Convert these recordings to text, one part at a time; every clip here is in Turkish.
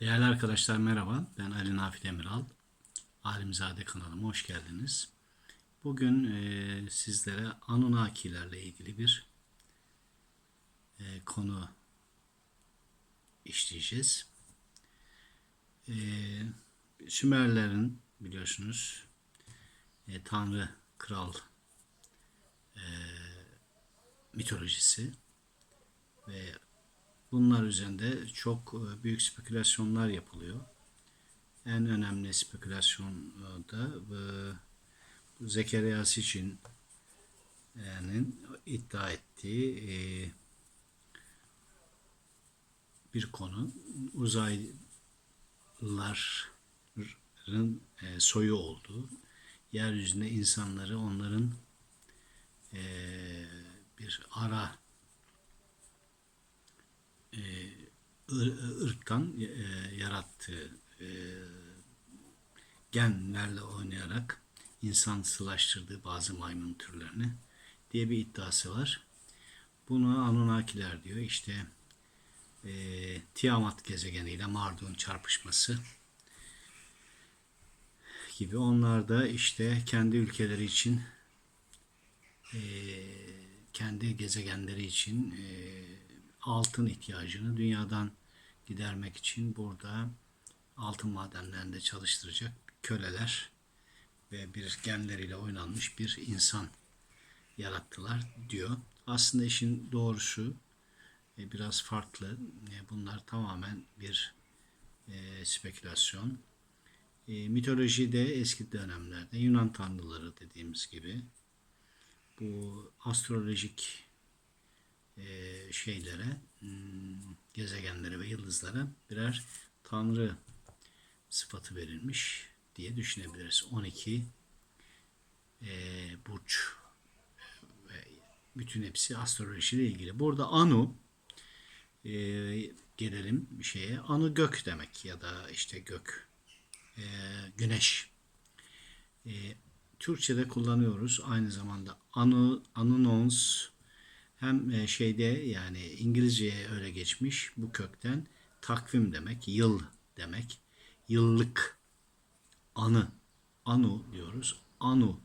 Değerli arkadaşlar merhaba. Ben Ali Nafi Demiral. Alimzade kanalıma hoş geldiniz. Bugün e, sizlere Anunnakilerle ilgili bir e, konu işleyeceğiz. E, Sümerlerin biliyorsunuz e, Tanrı Kral e, mitolojisi ve Bunlar üzerinde çok e, büyük spekülasyonlar yapılıyor. En önemli spekülasyon e, da e, Zekeriya için yani iddia ettiği bir konu. Uzaylıların soyu olduğu, yeryüzünde insanları onların bir ara e, ır- ırktan e, yarattığı e, genlerle oynayarak insan sılaştırdığı bazı maymun türlerini diye bir iddiası var. Bunu Anunnakiler diyor. İşte e, Tiamat gezegeniyle Marduk'un çarpışması gibi. Onlar da işte kendi ülkeleri için e, kendi gezegenleri için e, altın ihtiyacını dünyadan gidermek için burada altın madenlerinde çalıştıracak köleler ve bir genleriyle oynanmış bir insan yarattılar diyor. Aslında işin doğrusu e, biraz farklı. E, Bunlar tamamen bir e, spekülasyon. Mitolojide eski dönemlerde Yunan tanrıları dediğimiz gibi bu astrolojik şeylere, hmm, gezegenlere ve yıldızlara birer tanrı sıfatı verilmiş diye düşünebiliriz. 12 e, burç ve bütün hepsi astrolojiyle ilgili. Burada Anu e, gelelim şeye. Anu gök demek ya da işte gök, e, güneş. E, Türkçe'de kullanıyoruz. Aynı zamanda anu, anunons, hem e, şeyde yani İngilizceye öyle geçmiş bu kökten takvim demek, yıl demek, yıllık, anı, anu diyoruz. Anu,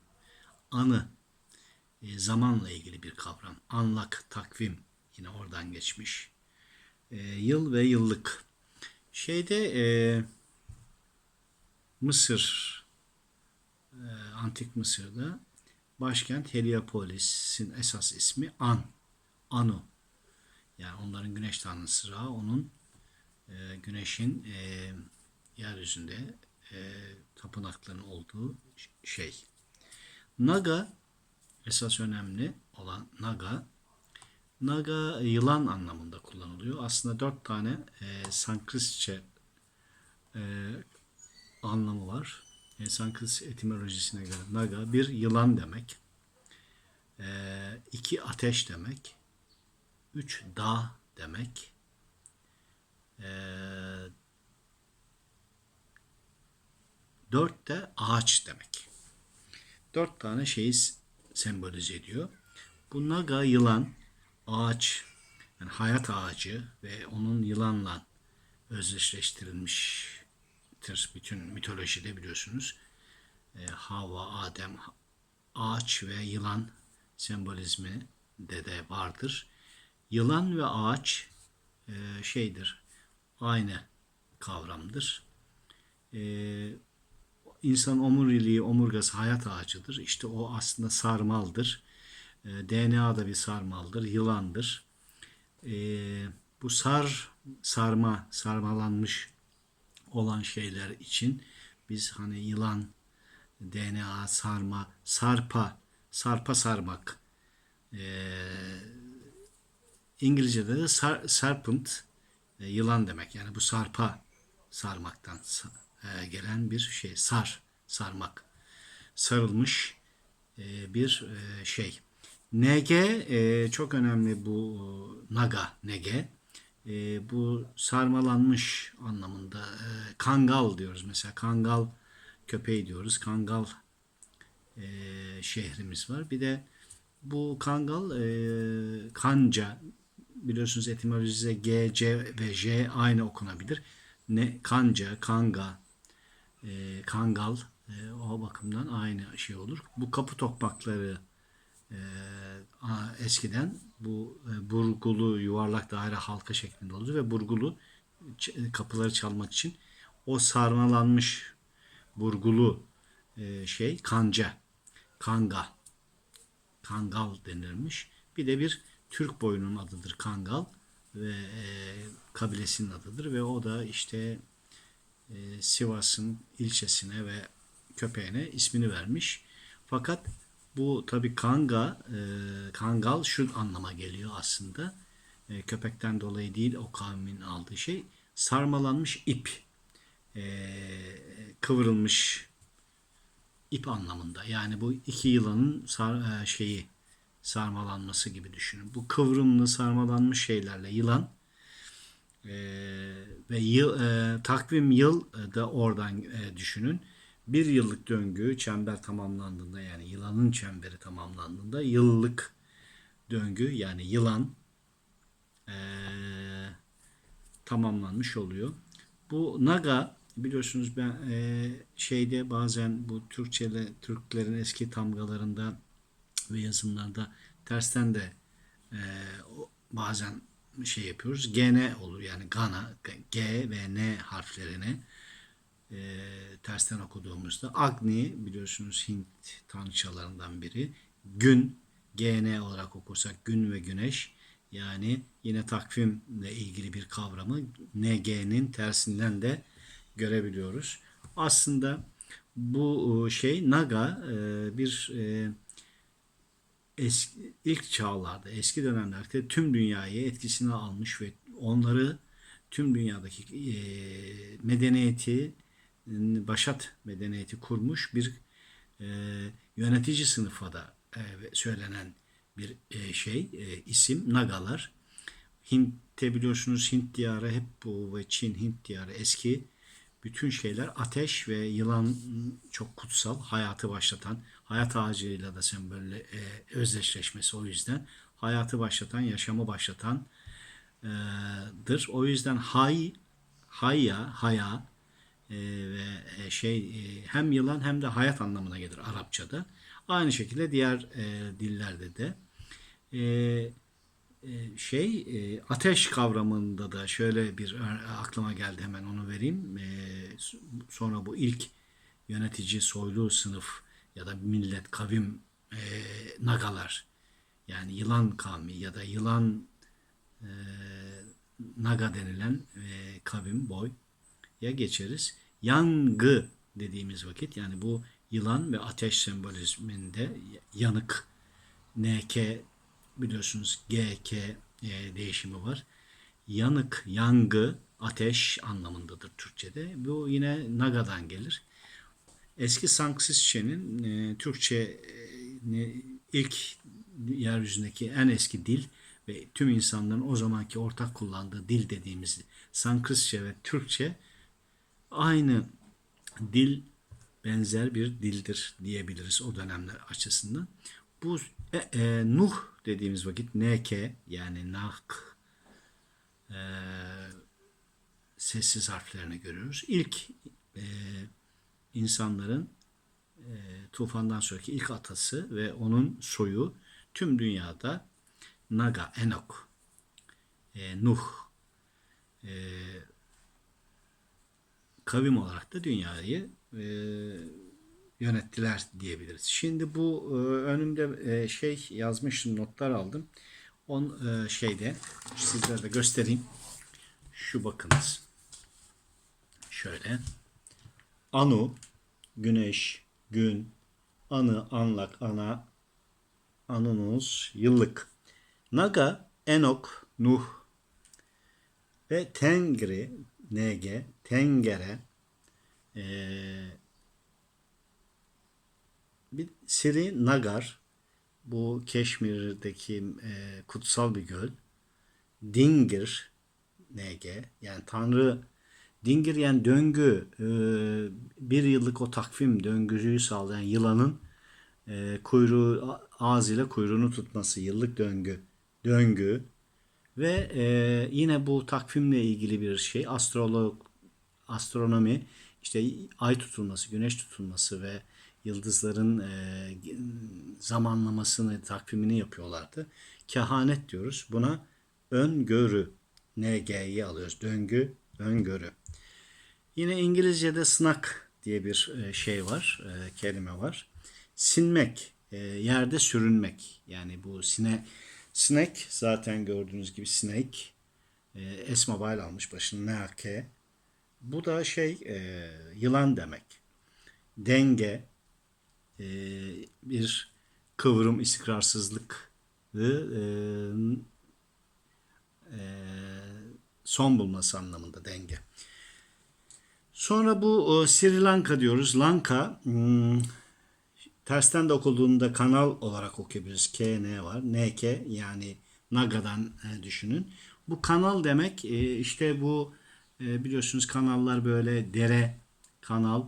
anı, e, zamanla ilgili bir kavram. Anlak, takvim yine oradan geçmiş. E, yıl ve yıllık. Şeyde e, Mısır, e, Antik Mısır'da başkent Heliopolis'in esas ismi An. Anu. Yani onların güneş tanrısı Ra, onun e, güneşin e, yeryüzünde e, tapınakların olduğu şey. Naga esas önemli olan Naga Naga yılan anlamında kullanılıyor. Aslında dört tane e, Sanskritçe e, anlamı var. E, Sanskrit etimolojisine göre Naga bir yılan demek. E, iki ateş demek. Üç dağ demek. Ee, dört de ağaç demek. Dört tane şeyi sembolize ediyor. Bu naga yılan, ağaç, yani hayat ağacı ve onun yılanla özdeşleştirilmiştir. Bütün mitolojide biliyorsunuz. E, Hava, Adem, ağaç ve yılan sembolizmi de de vardır. Yılan ve ağaç e, şeydir, aynı kavramdır. E, insan omuriliği, omurgası hayat ağacıdır. İşte o aslında sarmaldır. E, DNA da bir sarmaldır, yılandır. E, bu sar, sarma, sarmalanmış olan şeyler için biz hani yılan, DNA, sarma, sarpa, sarpa sarmak, e, İngilizce'de de sar, serpent e, yılan demek. Yani bu sarpa sarmaktan e, gelen bir şey. Sar, sarmak. Sarılmış e, bir e, şey. Nege e, çok önemli bu naga nege. E, bu sarmalanmış anlamında e, kangal diyoruz mesela kangal köpeği diyoruz kangal e, şehrimiz var bir de bu kangal e, kanca biliyorsunuz etimolojide G, C ve J aynı okunabilir. ne kanca, kanga, e, kangal e, o bakımdan aynı şey olur. Bu kapı tokmakları e, eskiden bu e, burgulu yuvarlak daire halka şeklinde olurdu ve burgulu kapıları çalmak için o sarmalanmış burgulu e, şey kanca, kanga, kangal denirmiş. Bir de bir Türk boyunun adıdır kangal ve e, kabilesinin adıdır ve o da işte e, Sivas'ın ilçesine ve köpeğine ismini vermiş. Fakat bu tabi kanga, e, kangal şu anlama geliyor aslında. E, köpekten dolayı değil o kavmin aldığı şey. Sarmalanmış ip. E, kıvrılmış ip anlamında. Yani bu iki yılanın sar, e, şeyi sarmalanması gibi düşünün. Bu kıvrımlı sarmalanmış şeylerle yılan e, ve yıl, e, takvim yıl da oradan e, düşünün. Bir yıllık döngü çember tamamlandığında yani yılanın çemberi tamamlandığında yıllık döngü yani yılan e, tamamlanmış oluyor. Bu naga biliyorsunuz ben e, şeyde bazen bu Türkçe'de Türklerin eski tamgalarında ve yazımlarda tersten de e, bazen şey yapıyoruz. GN olur yani Gana, G ve N harflerini e, tersten okuduğumuzda Agni biliyorsunuz Hint tanrıçalarından biri. Gün GN olarak okursak gün ve güneş yani yine takvimle ilgili bir kavramı NG'nin tersinden de görebiliyoruz. Aslında bu e, şey Naga e, bir e, eski, ilk çağlarda, eski dönemlerde tüm dünyayı etkisine almış ve onları tüm dünyadaki e, medeniyeti, başat medeniyeti kurmuş bir e, yönetici sınıfa da e, söylenen bir e, şey, e, isim Nagalar. Hint'te biliyorsunuz Hint diyarı hep bu ve Çin Hint diyarı eski bütün şeyler ateş ve yılan çok kutsal hayatı başlatan hayat ağacıyla da sembolle e, özdeşleşmesi o yüzden hayatı başlatan yaşamı başlatan e, dır. O yüzden hay hayya haya e, ve e, şey e, hem yılan hem de hayat anlamına gelir Arapçada. Aynı şekilde diğer e, dillerde de e, e, şey e, ateş kavramında da şöyle bir aklıma geldi hemen onu vereyim. Sonra bu ilk yönetici soylu sınıf ya da millet kavim e, nagalar yani yılan kavmi ya da yılan e, naga denilen e, kavim boy ya geçeriz. Yangı dediğimiz vakit yani bu yılan ve ateş sembolizminde yanık NK biliyorsunuz GK e, değişimi var. Yanık, yangı, ateş anlamındadır Türkçe'de. Bu yine Naga'dan gelir. Eski Sanksisçe'nin e, Türkçe e, ilk yeryüzündeki en eski dil ve tüm insanların o zamanki ortak kullandığı dil dediğimiz Sanskritçe ve Türkçe aynı dil benzer bir dildir diyebiliriz o dönemler açısından. Bu e, e, Nuh dediğimiz vakit NK yani Nak e, sessiz harflerini görüyoruz. İlk e, insanların e, tufandan sonraki ilk atası ve onun soyu tüm dünyada Naga, Enok, e, Nuh e, kavim olarak da dünyayı e, yönettiler diyebiliriz. Şimdi bu e, önümde e, şey yazmıştım, notlar aldım. On e, şeyde sizlere de göstereyim. Şu bakınız. Şöyle. Anu, güneş, gün, anı, anlak, ana, anunuz, yıllık. Naga, Enok, Nuh ve Tengri, Nege, Tengere, eee bir Sri Nagar bu Keşmir'deki e, kutsal bir göl. Dingir NG yani Tanrı Dingir yani döngü e, bir yıllık o takvim döngüyü sağlayan yılanın e, kuyruğu ağzıyla kuyruğunu tutması yıllık döngü döngü ve e, yine bu takvimle ilgili bir şey astrolog astronomi işte ay tutulması, güneş tutulması ve yıldızların zamanlamasını, takvimini yapıyorlardı. Kehanet diyoruz. Buna öngörü, NG'yi alıyoruz. Döngü, öngörü. Yine İngilizce'de snak diye bir e, şey var, e, kelime var. Sinmek, e, yerde sürünmek. Yani bu sine, sinek zaten gördüğünüz gibi. E, S-Mobile almış başını NK. Bu da şey yılan demek. Denge, bir kıvrım, istikrarsızlık son bulması anlamında denge. Sonra bu e, Sri Lanka diyoruz. Lanka hmm, tersten de okuduğunda kanal olarak okuyabiliriz. K, N var. NK yani Naga'dan e, düşünün. Bu kanal demek e, işte bu biliyorsunuz kanallar böyle dere, kanal.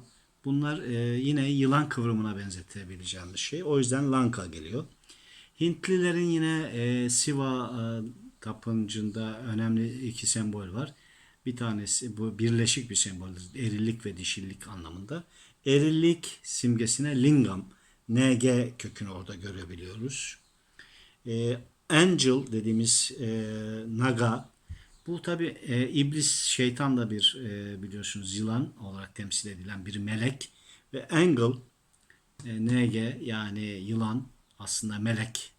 Bunlar yine yılan kıvrımına benzetebileceğimiz şey. O yüzden Lanka geliyor. Hintlilerin yine Siva tapıncında önemli iki sembol var. Bir tanesi bu birleşik bir semboldür. Erillik ve dişillik anlamında. Erillik simgesine lingam, NG kökünü orada görebiliyoruz. E, angel dediğimiz e, naga bu tabi e, iblis şeytan da bir e, biliyorsunuz yılan olarak temsil edilen bir melek ve angel e, NG yani yılan aslında melek.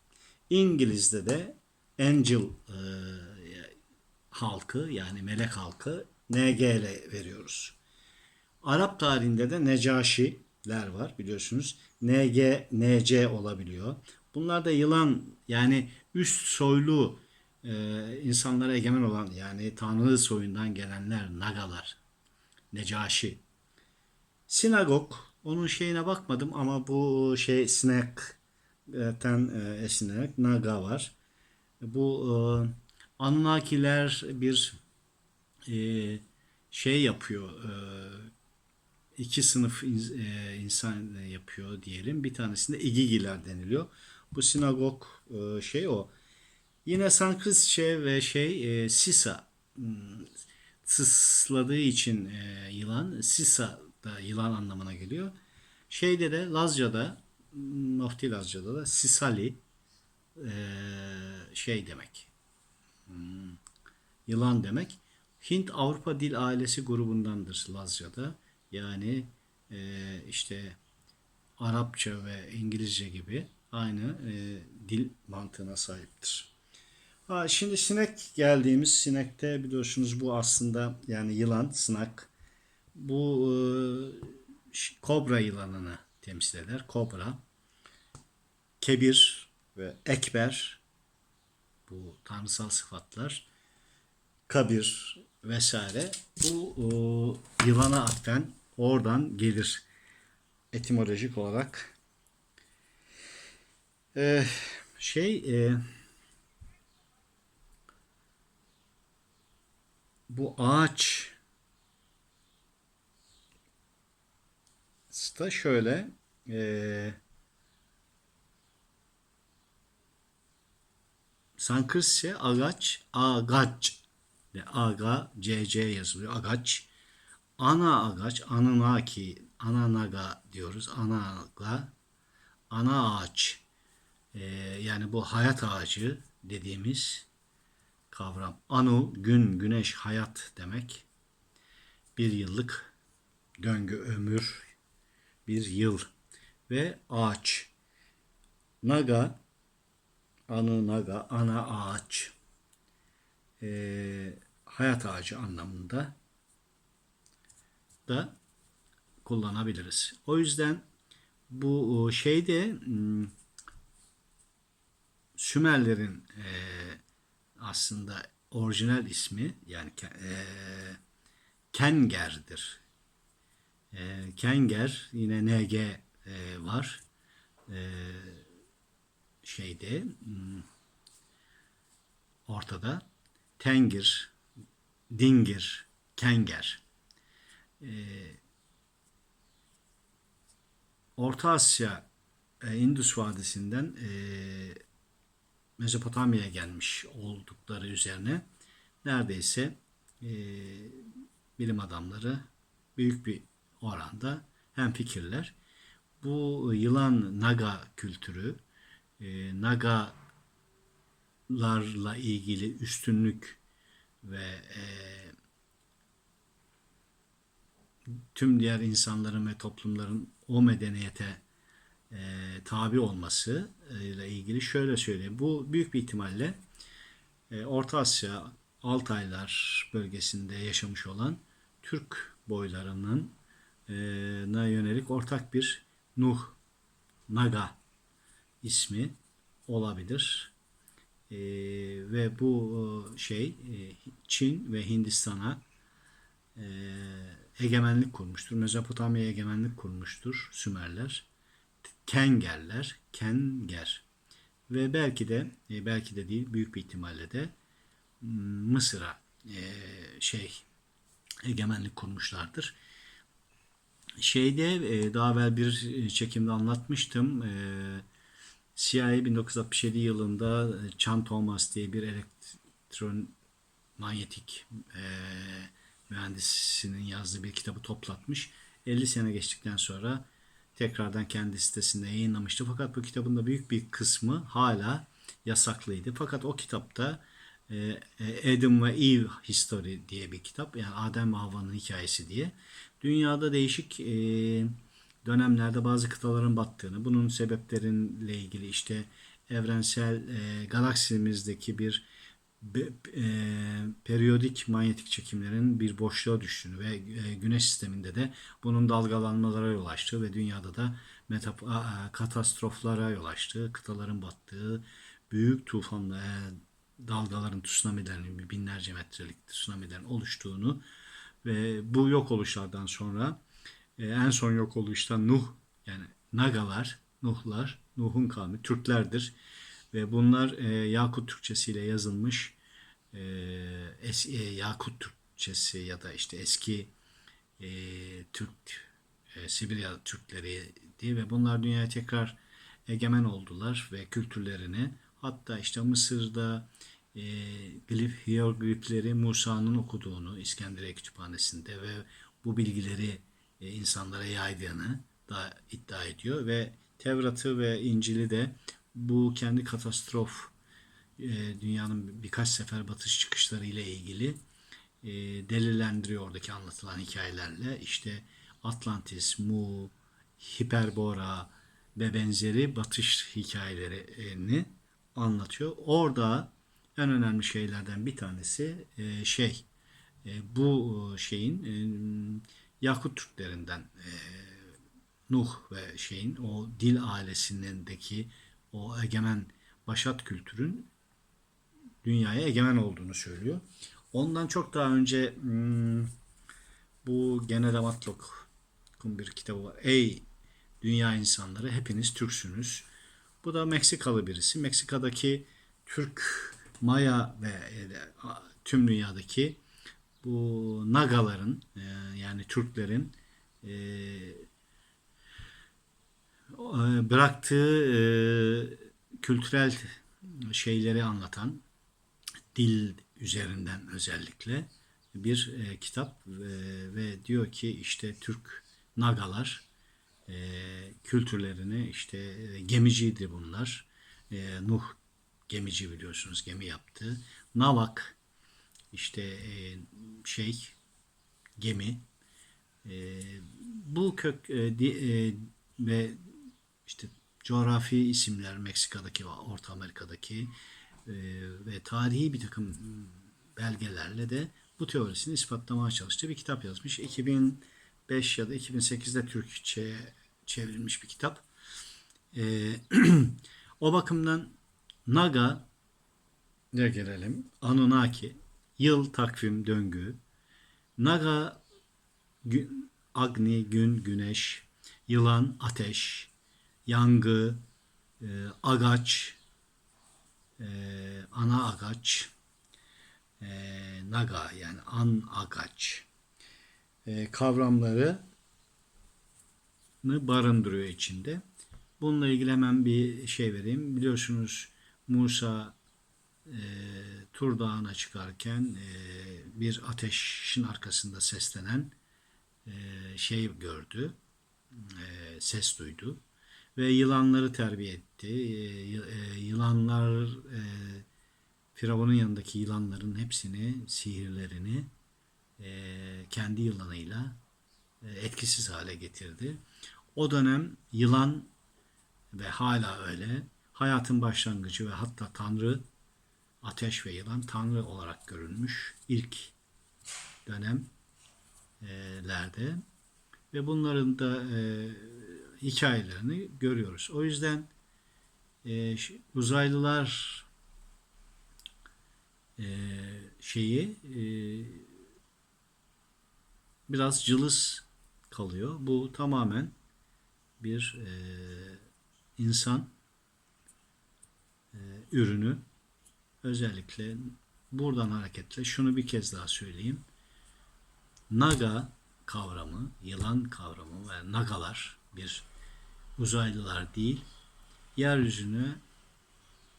İngiliz'de de angel e, halkı yani melek halkı NG veriyoruz. Arap tarihinde de Necaşiler var biliyorsunuz. NG, NC olabiliyor. Bunlar da yılan yani üst soylu e, insanlara egemen olan yani Tanrı soyundan gelenler, Nagalar, Necaşi. Sinagog, onun şeyine bakmadım ama bu şey Snake'ten e, esinlenerek Naga var. Bu e, Anunnakiler bir e, şey yapıyor, e, iki sınıf in- e, insan yapıyor diyelim. Bir tanesinde İgigiler deniliyor. Bu sinagog e, şey o. Yine Sanskritçe ve şey e, Sisa hmm, sısladığı için e, yılan Sisa da yılan anlamına geliyor. Şeyde de Lazca'da hmm, Nofti Lazca'da da Sisali e, şey demek. Hmm, yılan demek. Hint Avrupa dil ailesi grubundandır Lazca'da. Yani e, işte Arapça ve İngilizce gibi aynı e, dil mantığına sahiptir. Ha, şimdi sinek geldiğimiz sinekte biliyorsunuz bu aslında yani yılan, sınak. Bu e, kobra yılanını temsil eder. Kobra. Kebir ve ekber bu tanrısal sıfatlar. Kabir vesaire. Bu e, yılana atfen oradan gelir etimolojik olarak. E, şey e, bu ağaç da şöyle e, Sanskritçe agaç, agaç, de aga, cc yazılıyor, agaç. Ana agaç, ananaki, ananaga diyoruz, anaga, ana ağaç. E, yani bu hayat ağacı dediğimiz kavram. Anu, gün, güneş, hayat demek. Bir yıllık döngü, ömür, bir yıl ve ağaç. Naga, anu naga, ana ağaç. Ee, hayat ağacı anlamında da kullanabiliriz. O yüzden bu şeyde hmm, Sümerlerin e, aslında orijinal ismi yani e, Kenger'dir. E, Kenger yine NG e, var. E, şeyde hmm, ortada Tengir, Dingir, Kenger. E, Orta Asya e, Indus Vadisi'nden e, Mezopotamya'ya gelmiş oldukları üzerine neredeyse e, bilim adamları büyük bir oranda hem fikirler. Bu yılan naga kültürü, e, nagalarla ilgili üstünlük ve e, tüm diğer insanların ve toplumların o medeniyete e, tabi olması e, ile ilgili şöyle söyleyeyim. Bu büyük bir ihtimalle e, Orta Asya, Altaylar bölgesinde yaşamış olan Türk boylarının e, na yönelik ortak bir Nuh, Naga ismi olabilir. E, ve bu e, şey e, Çin ve Hindistan'a e, egemenlik kurmuştur. Mezopotamya'ya egemenlik kurmuştur Sümerler. Kengerler, Kenger ve belki de e, belki de değil büyük bir ihtimalle de m, Mısır'a e, şey egemenlik kurmuşlardır. Şeyde e, daha evvel bir çekimde anlatmıştım. E, CIA 1967 yılında e, Chan Thomas diye bir elektron manyetik e, mühendisinin yazdığı bir kitabı toplatmış. 50 sene geçtikten sonra tekrardan kendi sitesinde yayınlamıştı. Fakat bu kitabın da büyük bir kısmı hala yasaklıydı. Fakat o kitapta e, e, Adam ve Eve History diye bir kitap. Yani Adem ve Havva'nın hikayesi diye. Dünyada değişik e, dönemlerde bazı kıtaların battığını, bunun sebepleriyle ilgili işte evrensel galaksimizdeki bir periyodik manyetik çekimlerin bir boşluğa düştüğünü ve güneş sisteminde de bunun dalgalanmalara yol açtığı ve dünyada da metap katastroflara yol açtığı, kıtaların battığı, büyük tufanla dalgaların, tsunamilerin, binlerce metrelik tsunamilerin oluştuğunu ve bu yok oluşlardan sonra en son yok oluştan Nuh yani Nagalar, Nuhlar, Nuh'un kavmi Türklerdir. Ve bunlar e, Yakut Türkçesiyle yazılmış e, es, e, Yakut Türkçesi ya da işte eski e, Türk e, Sibirya Türkleri diye ve bunlar dünyaya tekrar egemen oldular ve kültürlerini hatta işte Mısır'da e, glif hieroglifleri Musa'nın okuduğunu İskenderiye Kütüphanesi'nde ve bu bilgileri e, insanlara yaydığını da iddia ediyor ve Tevrat'ı ve İncil'i de bu kendi katastrof e, dünyanın birkaç sefer batış çıkışları ile ilgili e, delillendiriyor oradaki anlatılan hikayelerle. İşte Atlantis, Mu, Hiperbora ve benzeri batış hikayelerini anlatıyor. Orada en önemli şeylerden bir tanesi e, şey bu şeyin Yakut Türklerinden Nuh ve şeyin o dil ailesindeki o egemen başat kültürün dünyaya egemen olduğunu söylüyor. Ondan çok daha önce hmm, bu Genel Matlock'un bir kitabı var. Ey dünya insanları hepiniz Türksünüz. Bu da Meksikalı birisi. Meksika'daki Türk, Maya ve e, tüm dünyadaki bu Nagaların e, yani Türklerin e, bıraktığı kültürel şeyleri anlatan dil üzerinden özellikle bir e, kitap e, ve diyor ki işte Türk Nagalar e, kültürlerini işte e, gemiciydi bunlar. E, Nuh gemici biliyorsunuz gemi yaptı. Navak işte e, şey gemi e, bu kök e, di, e, ve işte coğrafi isimler Meksika'daki ve Orta Amerika'daki e, ve tarihi bir takım belgelerle de bu teorisini ispatlamaya çalıştığı bir kitap yazmış. 2005 ya da 2008'de Türkçe çevrilmiş bir kitap. E, o bakımdan Naga ne gelelim? Anunnaki, yıl, takvim, döngü. Naga, gün, Agni, gün, güneş, yılan, ateş, yangı, e, agaç, e, ana agaç, e, naga yani an agaç e, kavramları barındırıyor içinde. Bununla ilgili hemen bir şey vereyim. Biliyorsunuz Musa e, Tur Dağı'na çıkarken e, bir ateşin arkasında seslenen e, şey gördü, e, ses duydu ve yılanları terbiye etti. E, e, yılanlar, e, Firavun'un yanındaki yılanların hepsini, sihirlerini e, kendi yılanıyla e, etkisiz hale getirdi. O dönem yılan ve hala öyle hayatın başlangıcı ve hatta Tanrı ateş ve yılan Tanrı olarak görülmüş ilk dönemlerde ve bunların da e, hikayelerini görüyoruz. O yüzden e, uzaylılar e, şeyi e, biraz cılız kalıyor. Bu tamamen bir e, insan e, ürünü. Özellikle buradan hareketle şunu bir kez daha söyleyeyim. Naga kavramı, yılan kavramı ve nagalar bir uzaylılar değil, yeryüzünü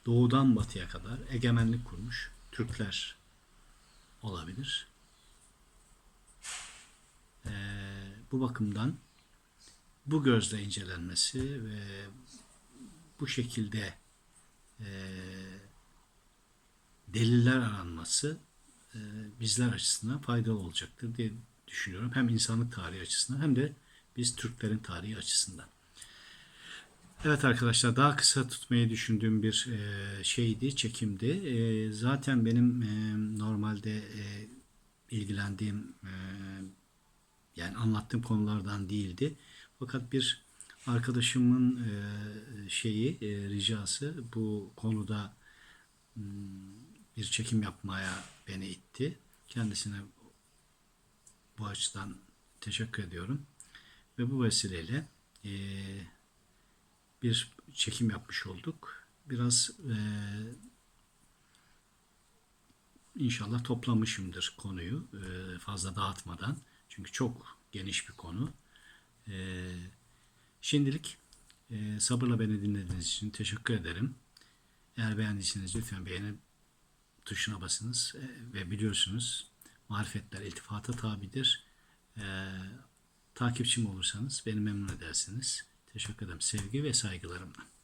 doğudan batıya kadar egemenlik kurmuş Türkler olabilir. Ee, bu bakımdan bu gözle incelenmesi ve bu şekilde e, deliller aranması e, bizler açısından faydalı olacaktır diye düşünüyorum. Hem insanlık tarihi açısından hem de biz Türklerin tarihi açısından. Evet arkadaşlar daha kısa tutmayı düşündüğüm bir e, şeydi, çekimdi. E, zaten benim normalde ilgilendiğim yani anlattığım konulardan değildi. Fakat bir arkadaşımın şeyi, ricası bu konuda hmm, bir çekim yapmaya beni itti. Kendisine bu açıdan teşekkür ediyorum. Ve bu vesileyle e, bir çekim yapmış olduk. Biraz e, inşallah toplamışımdır konuyu e, fazla dağıtmadan. Çünkü çok geniş bir konu. E, şimdilik e, sabırla beni dinlediğiniz için teşekkür ederim. Eğer beğendiyseniz lütfen beğeni tuşuna basınız E, ve biliyorsunuz marifetler iltifata tabidir. E, takipçim olursanız beni memnun edersiniz. Teşekkür ederim. Sevgi ve saygılarımla.